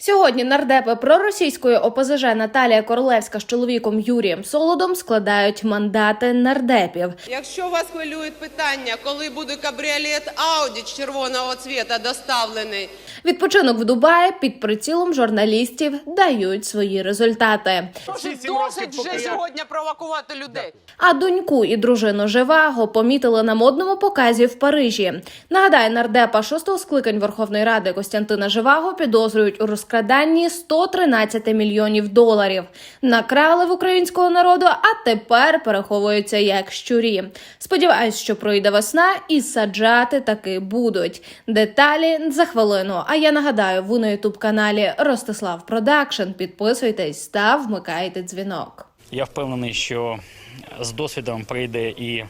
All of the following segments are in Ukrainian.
Сьогодні нардепи проросійської ОПЗЖ Наталія Королевська з чоловіком Юрієм Солодом складають мандати нардепів. Якщо вас хвилюють питання, коли буде кабріолет Ауді червоного цвіта доставлений, Відпочинок в Дубаї під прицілом журналістів дають свої результати. Досить вже сьогодні провокувати людей. А доньку і дружину Живаго помітили на модному показі в Парижі. Нагадаю, нардепа шостого скликань Верховної Ради Костянтина Живаго підозрюють у розкраданні 113 мільйонів доларів. Накрали в українського народу, а тепер переховуються як щурі. Сподіваюсь, що пройде весна і саджати таки будуть. Деталі за хвилину. А я нагадаю, ви на ютуб каналі Ростислав Продакшн. Підписуйтесь та вмикайте дзвінок. Я впевнений, що з досвідом прийде і,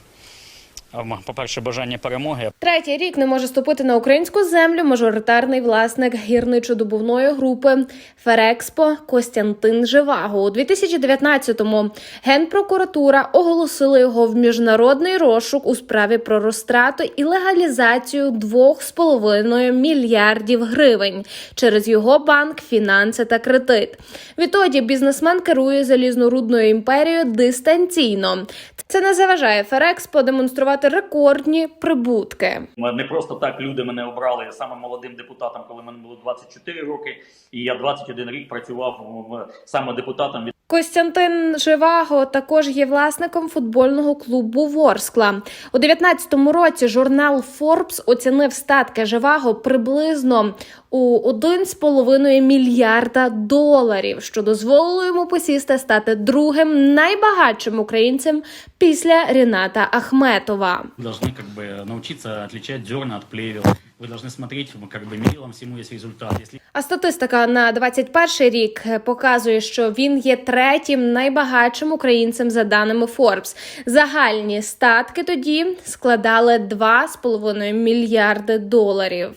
ем, по-перше, бажання перемоги, Третій рік не може ступити на українську землю мажоритарний власник гірничо-добувної групи Ферекспо Костянтин Живаго. У 2019-му генпрокуратура оголосила його в міжнародний розшук у справі про розтрату і легалізацію 2,5 мільярдів гривень через його банк, фінанси та кредит. Відтоді бізнесмен керує залізнорудною імперією дистанційно. Це не заважає Ферекспо демонструвати рекордні прибутки. не просто так люди мене обрали самим молодим депутатом, коли мені було 24 роки, і я 21 рік працював саме депутатом від Костянтин Живаго також є власником футбольного клубу Ворскла. У 19-му році журнал Forbes оцінив статки Живаго приблизно у 1,5 мільярда доларів, що дозволило йому посісти стати другим найбагатшим українцем після Ріната Ахметова. Вы должны как бы научиться отличать зерна от плевел. Вы должны смотреть, как бы мерилом всему есть результат. Если А статистика на 21 рік показує, що він є третім найбагатшим українцем за даними Forbes. Загальні статки тоді складали 2,5 мільярди доларів.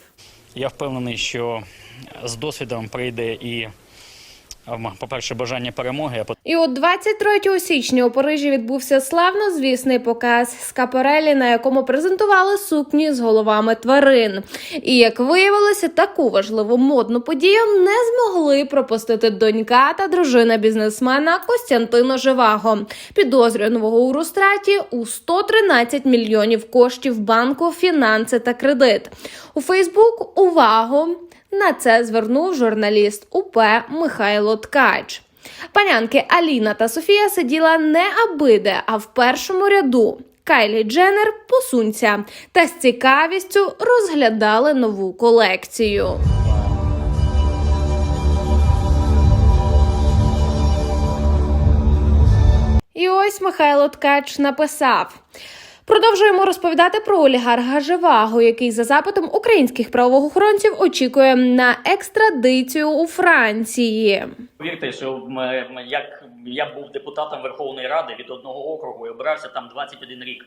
я впевнений, що з досвідом прийде і, ем, по-перше, бажання перемоги, І от 23 січня у Парижі відбувся славнозвісний показ скаперелі, на якому презентували сукні з головами тварин. І як виявилося, таку важливу модну подію не змогли пропустити донька та дружина бізнесмена Костянтина Живаго, підозрюваного у розтраті у 113 мільйонів коштів банку, фінанси та кредит. У Фейсбук увагу на це звернув журналіст УП Михайло Ткач. Панянки Аліна та Софія сиділа не абиде, а в першому ряду. Кайлі Дженнер посунься та з цікавістю розглядали нову колекцію. І ось Михайло Ткач написав. Продовжуємо розповідати про олігарха Живаго, який за запитом українських правоохоронців очікує на екстрадицію у Франції. Повірте, що як я був депутатом Верховної Ради від одного округу і обирався там 21 рік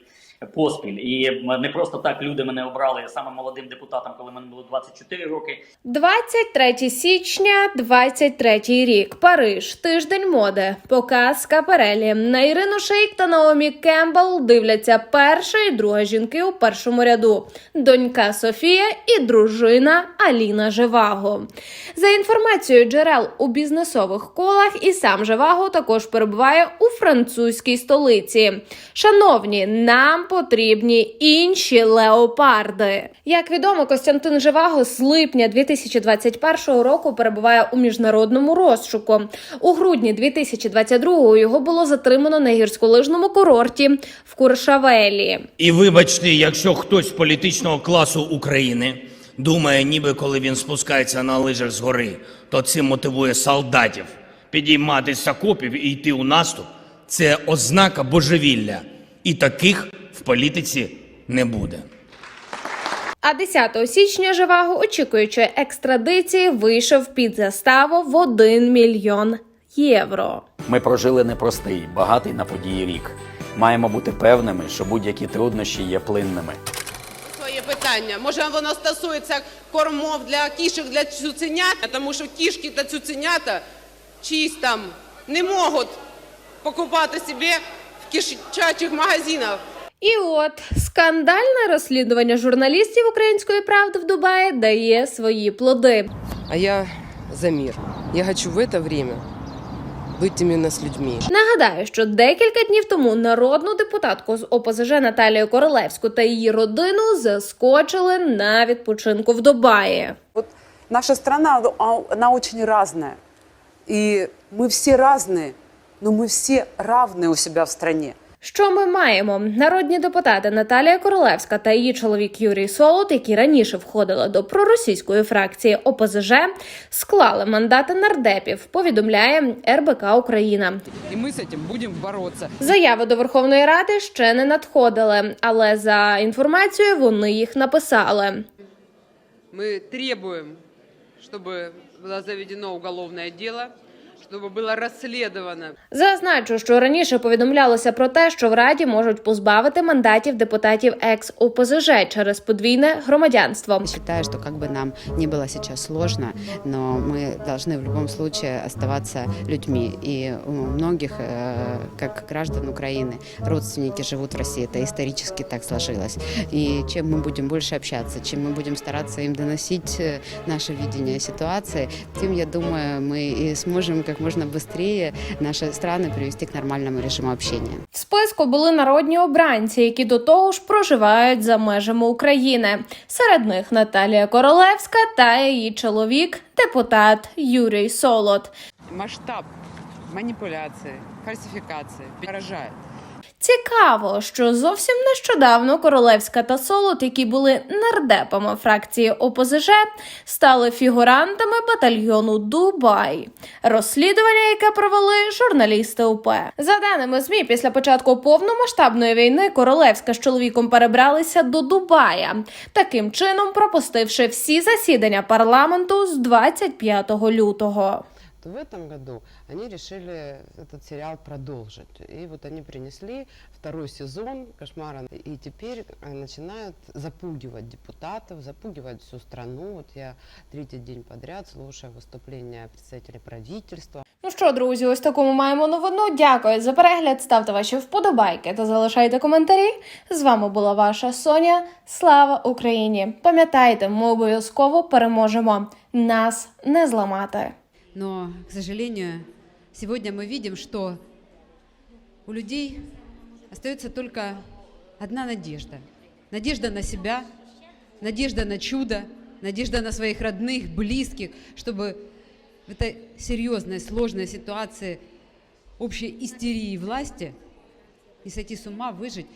поспіль. І не просто так люди мене обрали самим молодим депутатом, коли мені було 24 роки. 23 січня, 23 рік. Париж. Тиждень моди. Показ Скаперелі. На Ірину Шейк та Наомі Кембл дивляться перша і друга жінки у першому ряду. Донька Софія і дружина Аліна Живаго. За інформацією джерел у бізнесових колах, і сам Живаго також перебуває у французькій столиці. Шановні, нам потрібні інші леопарди. Як відомо, Костянтин Живаго з липня 2021 року перебуває у міжнародному розшуку. У грудні 2022 його було затримано на гірськолижному курорті в Куршавелі. І вибачте, якщо хтось з політичного класу України думає, ніби коли він спускається на лижах з гори, то цим мотивує солдатів підійматися з окопів і йти у наступ, це ознака божевілля. І таких в політиці не буде. А 10 січня Живаго, очікуючи екстрадиції, вийшов під заставу в 1 мільйон євро. Ми прожили непростий, багатий на події рік. Маємо бути певними, що будь-які труднощі є плинними. Своє питання. Може, воно стосується кормов для кішок, для цуценят, тому що кішки та цуценята чиїсь там не можуть покупати собі в кішачих магазинах. І от скандальне розслідування журналістів української правди в Дубаї дає свої плоди. А я за мир. Я хочу в это время быть именно с людьми. Нагадаю, що декілька днів тому народну депутатку з ОПЗЖ Наталію Королевську та її родину заскочили на відпочинку в Дубаї. Вот наша страна, а, она очень разная. И мы все разные, но мы все равны у себя в стране. Що ми маємо? Народні депутати Наталія Королевська та її чоловік Юрій Солод, які раніше входили до проросійської фракції ОПЗЖ, склали мандати нардепів. Повідомляє РБК Україна. И мы с этим будем бороться. Заяви до Верховної Ради ще не надходили, але за інформацією вони їх написали. Мы требуем, чтобы было заведено уголовное дело, чтобы было расследовано Зазначу, що раніше повідомлялося про те, що в раді можуть позбавити мандатів депутатів екс ОПЗЖ через подвійне громадянство. Считаю, что как бы нам не было сейчас сложно, но мы должны в любом случае оставаться людьми. И у многих, э, как граждан Украины, родственники живут в России. Это исторически так сложилось. И чем мы будем больше общаться, чем мы будем стараться им доносить э, наше видение ситуации, тем, я думаю, мы и сможем как можно быстрее наши страны привести к нормальному режиму общения. В списку були народні обранці, які до того ж проживають за межами України. Серед них Наталія Королевська та її чоловік, депутат Юрій Солод. Масштаб маніпуляції, фальсифікації поражает. Цікаво, що зовсім нещодавно Королевська та Солод, які були нардепами фракції ОПЗЖ, стали фігурантами батальйону Дубай, розслідування, яке провели журналісти УП. За даними змі, після початку повномасштабної війни Королевська з чоловіком перебралися до Дубая, таким чином пропустивши всі засідання парламенту з 25 лютого то в этом году они решили этот сериал продолжить. И вот они принесли второй сезон «Кошмара». И теперь э, начинают запугивать депутатов, запугивать всю страну. Вот я третий день подряд слушаю выступления представителей правительства. Ну що, друзі, ось такому маємо новину. Дякую за перегляд. Ставте ваші вподобайки та залишайте коментарі. З вами була ваша Соня. Слава Україні! Пам'ятайте, ми обов'язково переможемо. Нас не зламати. Но, к сожалению, сегодня мы видим, что у людей остается только одна надежда. Надежда на себя, надежда на чудо, надежда на своих родных, близких, чтобы в этой серьезной, сложной ситуации общей истерии власти не сойти с ума, выжить